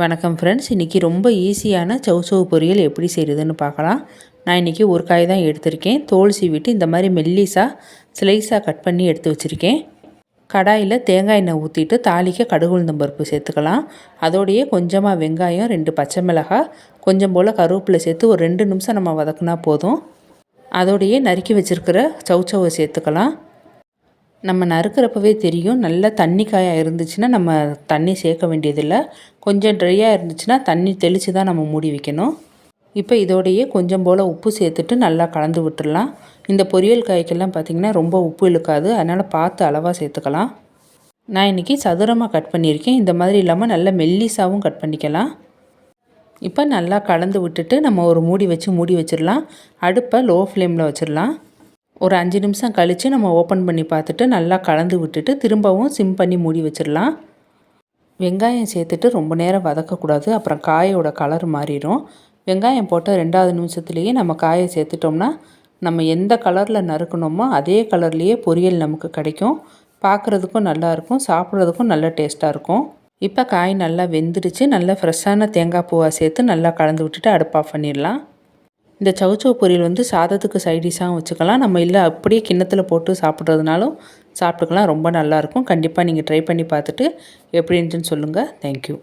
வணக்கம் ஃப்ரெண்ட்ஸ் இன்றைக்கி ரொம்ப ஈஸியான சவுசவு பொரியல் எப்படி செய்கிறதுன்னு பார்க்கலாம். நான் இன்றைக்கி ஒரு காய் தான் எடுத்திருக்கேன். தோல் சீவிட்டு இந்த மாதிரி மெல்லிஸாக ஸ்லைஸாக கட் பண்ணி எடுத்து வச்சுருக்கேன். கடாயில் தேங்காய் எண்ணெய் ஊற்றிட்டு தாளிக்க கடுகு உளுந்தம் பருப்பு சேர்த்துக்கலாம். அதோடையே கொஞ்சமாக வெங்காயம் ரெண்டு பச்சை மிளகாய் கொஞ்சம் போல் கருவேப்பிலை சேர்த்து ஒரு ரெண்டு நிமிஷம் நம்ம வதக்குனா போதும். அதோடையே நறுக்கி வச்சுருக்கிற சவுச்சவை சேர்த்துக்கலாம். நம்ம நறுக்கிறப்பவே தெரியும். நல்லா தண்ணி காயாக இருந்துச்சுன்னா நம்ம தண்ணி சேர்க்க வேண்டியதில்லை. கொஞ்சம் ட்ரையாக இருந்துச்சுன்னா தண்ணி தெளித்து தான் நம்ம மூடி வைக்கணும். இப்போ இதோடையே கொஞ்சம் போல் உப்பு சேர்த்துட்டு நல்லா கலந்து விட்டுடலாம் இந்த பொரியல் காய்க்கெல்லாம் பார்த்திங்கன்னா ரொம்ப உப்பு இழுக்காது. அதனால் பார்த்து அளவாக சேர்த்துக்கலாம். நான் இன்றைக்கி சதுரமாக கட் பண்ணியிருக்கேன். இந்த மாதிரி இல்லாமல் நல்லா மெல்லிசாகவும் கட் பண்ணிக்கலாம். இப்போ நல்லா கலந்து விட்டுட்டு நம்ம ஒரு மூடி வச்சு மூடி வச்சிடலாம். அடுப்பை லோ ஃப்ளேமில் வச்சிடலாம். ஒரு அஞ்சு நிமிஷம் கழித்து நம்ம ஓப்பன் பண்ணி பார்த்துட்டு நல்லா கலந்து விட்டுட்டு திரும்பவும் சிம் பண்ணி மூடி வச்சிடலாம். வெங்காயம் சேர்த்துட்டு ரொம்ப நேரம் வதக்கக்கூடாது. அப்புறம் காயோட கலர் மாறிடும். வெங்காயம் போட்ட ரெண்டாவது நிமிஷத்துலேயே நம்ம காயை சேர்த்துட்டோம்னா நம்ம எந்த கலரில் நறுக்கணுமோ அதே கலர்லேயே பொரியல் நமக்கு கிடைக்கும். பார்க்குறதுக்கும் நல்லாயிருக்கும் சாப்பிட்றதுக்கும் நல்ல டேஸ்ட்டாக இருக்கும். இப்போ காய் நல்லா வெந்துடுச்சு. நல்லா ஃப்ரெஷ்ஷான தேங்காய் பூவாக சேர்த்து நல்லா கலந்து விட்டுட்டு அடுப்பாக பண்ணிடலாம். இந்த சவுச்சவு பொரியல் வந்து சாதத்துக்கு சைடிஷாகவும் வச்சுக்கலாம். நம்ம இல்லை அப்படியே கிண்ணத்தில் போட்டு சாப்பிட்றதுனாலும் சாப்பிட்டுக்கலாம். ரொம்ப நல்லாயிருக்கும் கண்டிப்பாக நீங்கள் ட்ரை பண்ணி பார்த்துட்டு எப்படி இருந்துச்சுன்னு சொல்லுங்கள் தேங்க்யூ